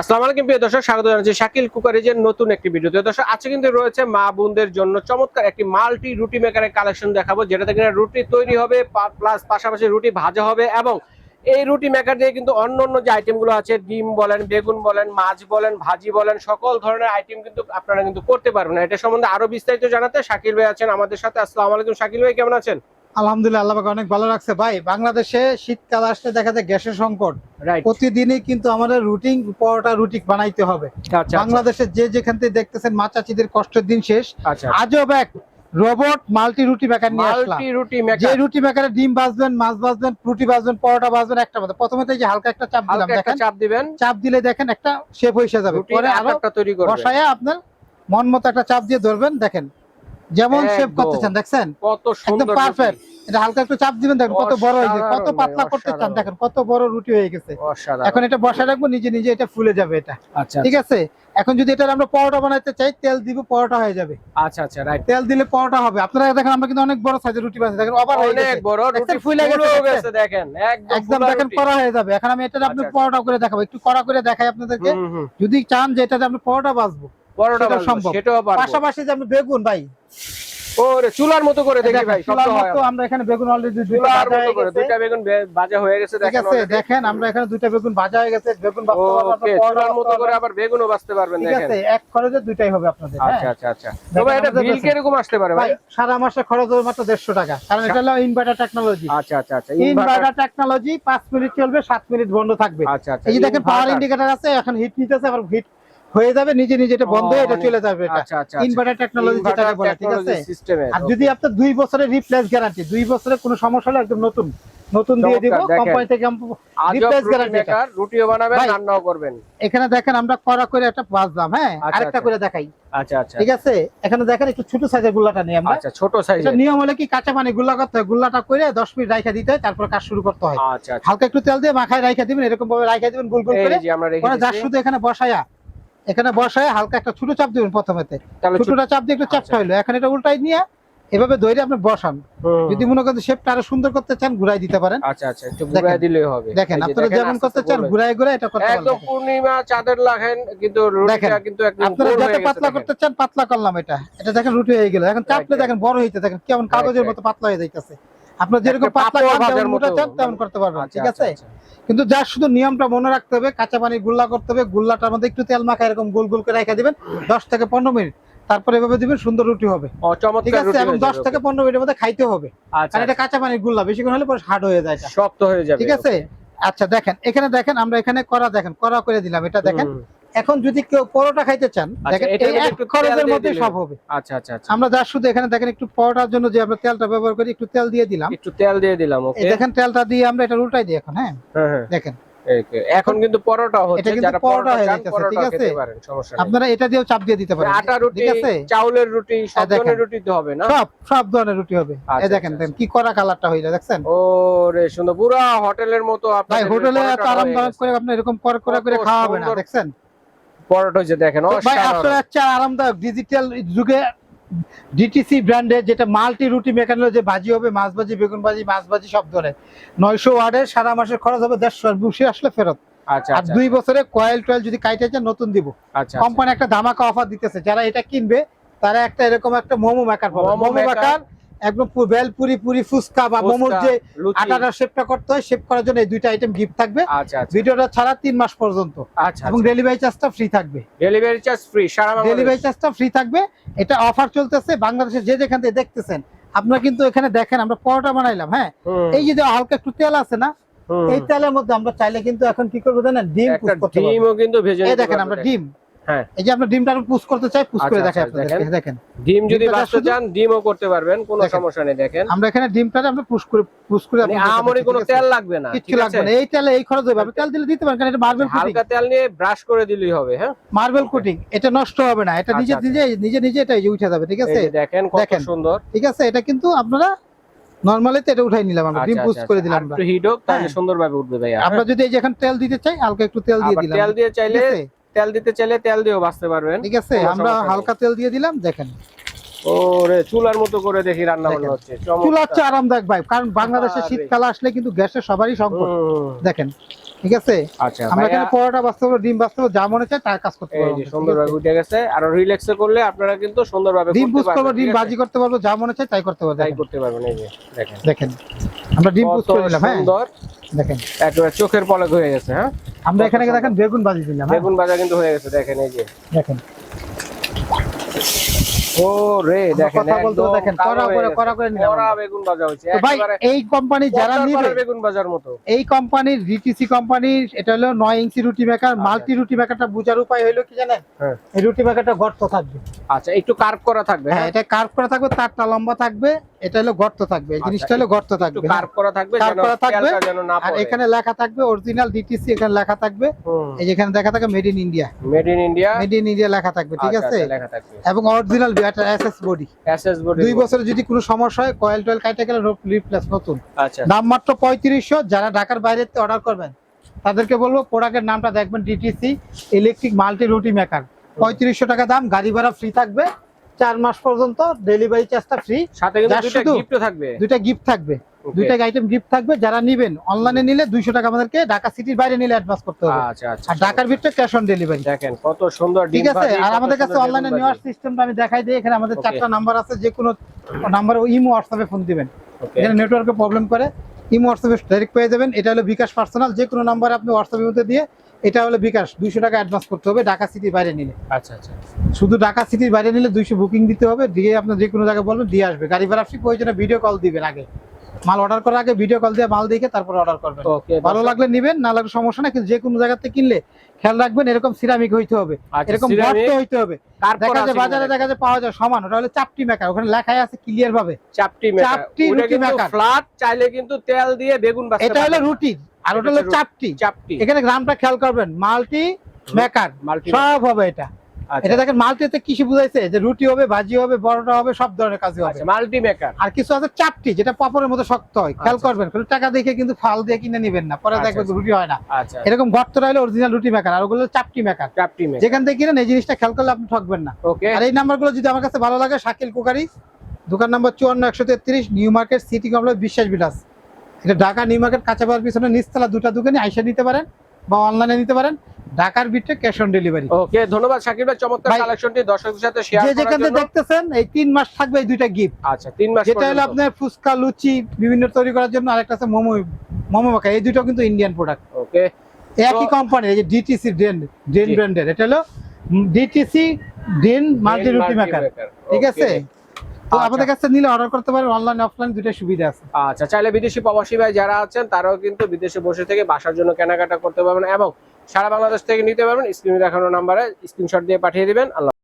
আসসালামু আলাইকুম, প্রিয় দর্শক, স্বাগত জানাচ্ছি শাকিল কুকারিজের নতুন একটি ভিডিওতে। দর্শক, আজকে কিন্তু রয়েছে মা বোনদের জন্য চমৎকার একটি মাল্টি রুটি মেকারের কালেকশন দেখাবো, যেটাতে কিনা রুটি তৈরি হবে প্লাস পাশাপাশি রুটি ভাজা হবে এবং এই রুটি মেকার দিয়ে কিন্তু অন্য অন্য যে আইটেমগুলো আছে, ডিম বলেন, বেগুন বলেন, মাছ বলেন, ভাজি বলেন, সকল ধরনের আইটেম কিন্তু আপনারা কিন্তু করতে পারবেন। এটা সম্বন্ধে আরও বিস্তারিত জানাতে শাকিল ভাই আছেন আমাদের সাথে। আসসালামু আলাইকুম, শাকিল ভাই, কেমন আছেন? আলহামদুলিল্লাহ আল্লাহ পাক অনেক ভালো রাখছে। ভাই বাংলাদেশে শীতকাল আসলে দেখা যায় গ্যাসের সংকট। প্রতিদিনই কিন্তু আমাদের রুটিন পরোটা রুটি বানাইতে হবে। আচ্ছা বাংলাদেশে যে যেখান থেকে দেখতেছেন মা চাচিদের কষ্টের দিন শেষ। আচ্ছা আজব এক রোবট মাল্টি রুটি মেকার নিয়ে আসলাম। মাল্টি রুটি যে রুটি মেকারে ডিম ভাজবেন মাছ ভাজবেন রুটি ভাজবেন পরোটা ভাজবেন একটা মতো প্রথমে তো যে হালকা একটা চাপ দিলাম দেখেন। চাপ দিবেন। চাপ দিলে দেখেন একটা শেপ হয়ে যাবে। পরে আরও বসায় আপনার মন মতো একটা চাপ দিয়ে ধরবেন দেখেন। যেমন শেপ একদম। করতেছেন দেখছেন? কত সুন্দর পারফেক্ট এটা হালকা একটু চাপ দিবেন দেখেন কত বড় হয়েছে কত পাতলা করতে চান দেখেন কত বড় রুটি হয়ে গেছে। এখন এটা বসা রাখব নিজে নিজে এটা ফুলে যাবে এটা। আচ্ছা ঠিক আছে? এখন যদি এটা আমরা পরোটা বানাইতে চাই তেল দিব পরোটা হয়ে যাবে। আচ্ছা আচ্ছা রাইট তেল দিলে পরোটা হবে। আপনারা দেখেন আমরা কিন্তু অনেক বড় সাইজের রুটি বানাচ্ছি দেখেন ওভার হয়ে অনেক বড় রুটি ফুলে গেছে? গেছে দেখেন একদম দেখেন। করা হয়ে যাবে। এখন আমি এটা আপনি আচ্ছা, পরোটা করে দেখাবো একটু করা করে দেখাই আপনাদেরকে। যদি চান যে এটাতে আপনি পরোটা বাজবো বড়টা সম্ভব। সেটাও পারব পাশাপাশি যে আপনি বেগুন ভাই। ওরে চুলার মতো করে দেখি ভাই চুলার মতো আমরা এখানে বেগুন অলরেডি চুলার মতো করে দুইটা বেগুন ভাজা হয়ে গেছে দেখেন দেখেন আমরা এখানে দুইটা বেগুন ভাজা হয়ে গেছে বেগুন চুলার মতো করে আবার বেগুনও বাঁচতে পারবেন ঠিক আছে এক খরচে দুইটাই হবে আপনাদের হ্যাঁ? আচ্ছা আচ্ছা আচ্ছা। তবে এটা বিল আসতে পারে ভাই? সারা মাসে খরচ হবে মাত্র দেড়শো টাকা। কারণ এটা হলো ইনভার্টার টেকনোলজি আচ্ছা আচ্ছা আচ্ছা ইনভার্টার টেকনোলজি পাঁচ মিনিট চলবে সাত মিনিট বন্ধ থাকবে। আচ্ছা আচ্ছা এই দেখেন পাওয়ার। ইন্ডিকেটর আছে এখন হিট নিতেছে আবার হিট হয়ে যাবে নিজে নিজে এটা বন্ধ হয়ে এটা চলে যাবে এটা। আচ্ছা আচ্ছা আচ্ছা। ইনভার্টার টেকনোলজি Inverter যেটাকে বলে ঠিক আছে? আর যদি আপনার দুই বছরের রিপ্লেস গ্যারান্টি দুই বছরের কোনো সমস্যা হলে একদম নতুন নতুন দিয়ে দিব কোম্পানি থেকে রিপ্লেস গ্যারান্টি রুটিও বানাবেন রান্নাও করবেন। এখানে দেখেন আমরা করা করে একটা বাজলাম হ্যাঁ? আচ্ছা, আরেকটা আচ্ছা। করে দেখাই। আচ্ছা আচ্ছা। ঠিক আছে? এখানে দেখেন একটু ছোট সাইজের গুল্লাটা নিয়ে আমরা। আচ্ছা ছোট সাইজের নিয়ম হলে কি কাঁচা পানি গুল্লা করতে হয়? গুল্লাটা করে দশ মিনিট রাইখা দিতে হয় তারপর কাজ শুরু করতে হয়। আচ্ছা আচ্ছা। হালকা একটু তেল দিয়ে মাখায় রাইখা দিবেন এরকম ভাবে রাইখা দিবেন গোল গোল এই করে। আমরা যার শুধু এখানে বসায়া এখানে বসায় হালকা একটা ছোট চাপ দিবেন প্রথমেতে। ছোটটা চাপ দিয়ে একটু চাপটা হইল এখন এটা উল্টাই নিয়ে এভাবে ধরে আপনি বসান। যদি মনে করেন শেপটা আরও সুন্দর করতে চান ঘুরাই দিতে পারেন। আচ্ছা আচ্ছা একটু ঘুরায় দিলেই হবে। দেখেন আপনারা যেমন করতে চান ঘুরাই ঘুরাই এটা করতে একদম পারেন পূর্ণিমা চাঁদের লাখেন কিন্তু রুটিটা কিন্তু একদম আপনারা যাতে পাতলা করতে চান পাতলা করলাম এটা। এটা দেখেন রুটি হয়ে গেল। এখন চাপলে দেখেন। বড় হইতে দেখেন কেমন কাগজের মতো পাতলা হয়ে যাইতেছে। আপনার যেরকম পাতলা মোটা চান তেমন করতে পারবেন আচ্ছা, ঠিক আচ্ছা, আছে? আচ্ছা। কিন্তু যার শুধু নিয়মটা মনে রাখতে হবে কাঁচা পানি গুল্লা করতে হবে গুল্লাটার মধ্যে একটু তেল মাখা এরকম গোল গোল করে রেখে দেবেন। দশ থেকে পনেরো মিনিট। তারপরে এভাবে দিবেন সুন্দর রুটি হবে। ঠিক আছে? এবং দশ থেকে পনেরো মিনিটের মধ্যে খাইতে হবে। আচ্ছা। কারণ এটা কাঁচা পানির গুল্লা বেশিক্ষণ হলে পরে হার্ড হয়ে যায় শক্ত হয়ে যায় ঠিক আছে? আচ্ছা দেখেন। এখানে দেখেন আমরা এখানে করা দেখেন করা করে দিলাম। এটা দেখেন। এখন যদি কেউ পরোটা খাইতে চান আচ্ছা, দেখেন এক খরচের মধ্যে সব হবে। আচ্ছা আচ্ছা আচ্ছা। আমরা যার শুধু এখানে দেখেন একটু পরোটার জন্য যে আমরা তেলটা ব্যবহার করি একটু তেল দিয়ে দিলাম। একটু তেল দিয়ে দিলাম ওকে। দেখেন তেলটা দিয়ে আমরা এটা উল্টাই দিই এখন হ্যাঁ? হ্যাঁ হ্যাঁ। দেখেন। এখন কিন্তু পরোটা হচ্ছে কিন্তু যারা পরোটা পরোটা হয়ে চান ঠিক আছে? সমস্যা নেই। আপনারা এটা দিয়েও চাপ দিয়ে দিতে পারেন। আটা রুটি ঠিক আছে? চাউলের রুটি সব ধরনের রুটি তো হবে না? সব সব ধরনের রুটি হবে। আচ্ছা, এই দেখেন আচ্ছা, দেখেন কি করা কালারটা হইল দেখছেন? ও রে সুন্দর পুরা হোটেলের মতো হোটেলে। করে আপনি এরকম করে করে করে কত খাওয়া হবে না দেখছেন? পরোটা হচ্ছে দেখেন ভাই আরামদায়ক ডিজিটাল যুগে ডিটিসি ব্র্যান্ডের যেটা মাল্টি রুটি যে ভাজি হবে মাছ ভাজি বেগুন ভাজি মাছ ভাজি সব ধরে নয়শো ওয়ার্ডের সারা মাসের খরচ হবে দেড়শো বুসে আসলে ফেরত। আচ্ছা আর আচ্ছা। দুই বছরে কয়েল টয়েল যদি কাইটে চান নতুন দিব। আচ্ছা কোম্পানি একটা ধামাকা অফার দিতেছে। যারা এটা কিনবে তারা একটা এরকম একটা মোমো মেকার পাবে। মোমো মেকার একদম পুরি ফুচকা বা মোমোর যে আটাটা শেপটা করতে হয় শেপ করার জন্য এই দুইটা আইটেম গিফট থাকবে। আচ্ছা আচ্ছা। ভিডিওটা ছাড়া তিন মাস পর্যন্ত। আচ্ছা এবং ডেলিভারি চার্জটা ফ্রি থাকবে। ডেলিভারি চার্জ ফ্রি সারা ডেলিভারি চার্জটা ফ্রি থাকবে। এটা অফার চলতেছে বাংলাদেশে যে যেখান থেকে দেখতেছেন। আপনারা কিন্তু এখানে দেখেন আমরা পরোটা বানাইলাম হ্যাঁ? এই যে হালকা একটু তেল আছে না এই তেলের মধ্যে আমরা চাইলে কিন্তু এখন কি করব জানেন? ডিম ডিমও কিন্তু ভেজে দেখেন আমরা ডিম। হ্যাঁ। এই যে আমরা ডিমটা পুশ করতে চাই পুশ করে আচ্ছা, দেখাই আচ্ছা, আপনাদের দেখেন। ডিম যদি বাঁচতে চান ডিমও করতে পারবেন কোনো সমস্যা নেই দেখেন। আমরা এখানে আমরা পুশ করে পুশ করে মানে আমরি কোনো তেল লাগবে না ঠিক লাগবে না। এই তেলে এই খরচ হবে আপনি তেল দিলে দিতে পারেন কারণ এটা মার্বেল কোটিং হালকা তেল নিয়ে ব্রাশ করে দিলেই হবে হ্যাঁ? মার্বেল কোটিং এটা নষ্ট হবে না। এটা নিজে আচ্ছা, নিজে নিজে নিজে এটা এই উঠে যাবে ঠিক আছে? দেখেন কত। সুন্দর। ঠিক আছে? এটা কিন্তু আপনারা নরমালি তো এটা উঠাই নিলাম আমরা। ডিম আচ্ছা, পুশ আচ্ছা, করে আচ্ছা। দিলাম আমরা। একটু হিট হোক তাহলে হ্যাঁ। সুন্দরভাবে উঠবে আমরা যদি এই যে এখন তেল দিতে চাই হালকা একটু তেল দিয়ে দিলাম। তেল দিয়ে চাইলে তেল দিতে চাইলে তেল দিয়েও বাঁচতে পারবেন। ঠিক আছে আমরা হালকা তেল দিয়ে দিলাম দেখেন। ওরে চুলার মতো করে দেখি রান্না বান্না। হচ্ছে। আরামদায়ক ভাই কারণ বাংলাদেশে শীতকাল আসলে কিন্তু গ্যাসের সবারই সংকট। দেখেন ঠিক আছে? আচ্ছা আমরা এখানে পরোটা ডিম যা মনে চায় তার কাজ করতে এই পারব। সুন্দরভাবে উঠে গেছে। আর রিল্যাক্সে করলে আপনারা কিন্তু সুন্দরভাবে ডিম করতে ডিম পারব যা মনে চায় তাই করতে পারব তাই করতে পারবেন এই যে দেখেন। দেখেন আমরা ডিম করে দিলাম হ্যাঁ? সুন্দর। দেখেন। একেবারে চোখের পলক হয়ে গেছে হ্যাঁ? আমরা এখানে দেখেন বেগুন বাজি দিলাম হ্যাঁ? বেগুন ভাজা কিন্তু হয়ে গেছে দেখেন এই যে। দেখেন। ও রে দেখেন কথা বলতে একদম দেখেন কড়া করে কড়া করে নিলাম কড়া বেগুন ভাজা হয়েছে ভাই এই কোম্পানি যারা নিবে বেগুন ভাজার মতো। এই কোম্পানির কোম্পানির এটা হলো ইঞ্চি রুটি মেকার মাল্টি রুটি মেকারটা বোঝার উপায় হলো কি জানেন? আচ্ছা। হ্যাঁ। এই রুটি মেকারটা গর্ত থাকবে। আচ্ছা একটু কার্ভ করা থাকবে হ্যাঁ হ্যাঁ? এটা কার্ভ করা থাকবে তারটা লম্বা থাকবে এটা হলো গর্ত থাকবে এই আচ্ছা, জিনিসটা হলো গর্ত থাকবে হ্যাঁ। কার্ভ করা থাকবে Carve করা থাকবে, আর এখানে লেখা থাকবে অরিজিনাল ডিটিসি এখানে লেখা থাকবে এই যে এখানে দেখা থাকবে made in India made in India made in India লেখা থাকবে ঠিক আছে? আচ্ছা, লেখা থাকবে। এবং original batter SS body SS body দুই বছরে যদি কোনো সমস্যা হয় কয়েল টয়েল কাটে গেলে রিপ্লেস নতুন। আচ্ছা। দাম মাত্র পঁয়ত্রিশশো যারা ঢাকার বাইরে অর্ডার করবেন তাদেরকে বলব প্রোডাক্টের নামটা দেখবেন DTC electric multi roti maker পঁয়ত্রিশশো টাকা দাম গাড়ি ভাড়া ফ্রি থাকবে। চার মাস পর্যন্ত ডেলিভারি চার্জটা ফ্রি সাথে কিন্তু গিফট থাকবে। দুইটা গিফট থাকবে। দুইটা আইটেম গিফট থাকবে। যারা নিবেন অনলাইনে নিলে দুইশো টাকা আমাদেরকে ঢাকা সিটির বাইরে নিলে অ্যাডভান্স করতে হবে। আচ্ছা আচ্ছা আর ঢাকার ভিতরে ক্যাশ অন ডেলিভারি দেখেন কত সুন্দর ঠিক আছে? আর আমাদের কাছে অনলাইনে নেওয়ার। সিস্টেমটা আমি দেখাই দিই। এখানে আমাদের. চারটা নাম্বার আছে। যে কোনো নাম্বারে ইমো হোয়াটসঅ্যাপে ফোন দিবেন। এখানে নেটওয়ার্কে প্রবলেম করে ইমো হোয়াটসঅ্যাপে ডাইরেক্ট পেয়ে যাবেন। এটা হলো বিকাশ পার্সোনাল যে কোনো নাম্বারে আপনি হোয়াটসঅ্যাপের মধ্যে দিয়ে এটা হলো বিকাশ দুইশো টাকা অ্যাডভান্স করতে হবে ঢাকা সিটির বাইরে নিলে। আচ্ছা আচ্ছা। শুধু ঢাকা সিটির বাইরে নিলে দুইশো বুকিং দিতে হবে দিয়ে আপনার যে কোনো জায়গায় বলবেন দিয়ে আসবে। গাড়ি ভাড়া ফ্রি প্রয়োজনে ভিডিও কল দিবেন আগে। মাল অর্ডার করার আগে ভিডিও কল দিয়ে মাল দেখে তারপর অর্ডার করবেন। ভালো লাগলে নিবেন না লাগলে সমস্যা না কিন্তু যে কোনো জায়গাতে কিনলে খেয়াল রাখবেন এরকম সিরামিক হইতে হবে। আচ্ছা এরকম গর্ত হইতে হবে। দেখা যায় বাজারে দেখা যায় পাওয়া যায় সমান ওটা হলো চাপটি মেকার ওখানে লেখাই আছে ক্লিয়ার ভাবে। চাপটি মেকার চাপটি রুটি maker। ফ্ল্যাট চাইলে কিন্তু তেল দিয়ে বেগুন এটা হলো রুটি। আর ওটা হলো চাপটি। চাপটি। এখানে গ্রামটা খেয়াল করবেন মাল্টি মেকার। সব হবে এটা। আচ্ছা। এটা দেখেন মাল্টিতে বুঝাইছে যে রুটি হবে ভাজি হবে বড়টা হবে সব ধরনের কাজ হবে। আচ্ছা মাল্টি মেকার। আর কিছু আছে চাপটি যেটা পাপড়ের মতো শক্ত হয়। খেয়াল আচ্ছা। করবেন কোনো টাকা দেখে কিন্তু ফাল দিয়ে কিনে নেবেন না। পরে দেখবেন। রুটি হয় না। এরকম গর্তটা হলো অরিজিনাল রুটি মেকার আর ওগুলো চাপটি মেকার। চাপটি যেখান থেকে কিনেন এই জিনিসটা খেয়াল করলে আপনি ঠকবেন না। ওকে। আর এই নাম্বারগুলো যদি আমার কাছে ভালো লাগে শাকিল কুকারি দোকান নাম্বার চুয়ান্ন একশো তেত্রিশ নিউ মার্কেট সিটি কমপ্লেক্স বিশ্বাস বিলাস। এটা ঢাকা নিউ মার্কেট কাঁচাবার পিছনে নিচতলা দুটা দোকানে আইসা নিতে পারেন বা অনলাইনে নিতে পারেন। ঢাকার ভিতরে ক্যাশ অন ডেলিভারি ওকে ধন্যবাদ শাকিব ভাই চমৎকার কালেকশনটি দর্শকদের সাথে শেয়ার করার যেখান থেকে দেখতেছেন এই তিন মাস থাকবে এই দুইটা গিফট আচ্ছা তিন মাস যেটা হলো আপনার ফুচকা লুচি বিভিন্ন তৈরি করার জন্য আরেকটা আছে মোমো মোমো মাখা। এই দুটো কিন্তু ইন্ডিয়ান প্রোডাক্ট ওকে। একই কোম্পানি এই যে ডিটিসি ড্রেন জি। ব্র্যান্ডের এটা হলো ডিটিসি ড্রেন মাল্টি রুটি মেকার ঠিক আছে? তো আচ্ছা। আমাদের কাছে নিলে অর্ডার করতে পারেন অনলাইন অফলাইন দুটো সুবিধা আছে। আচ্ছা চাইলে বিদেশি প্রবাসী ভাই যারা আছেন তারাও কিন্তু বিদেশে বসে থেকে বাসার জন্য কেনাকাটা করতে পারবেন এবং সারা বাংলাদেশ থেকে নিতে পারবেন। স্ক্রিনে দেখানো নাম্বারে স্ক্রিনশট দিয়ে পাঠিয়ে দিবেন। আল্লাহ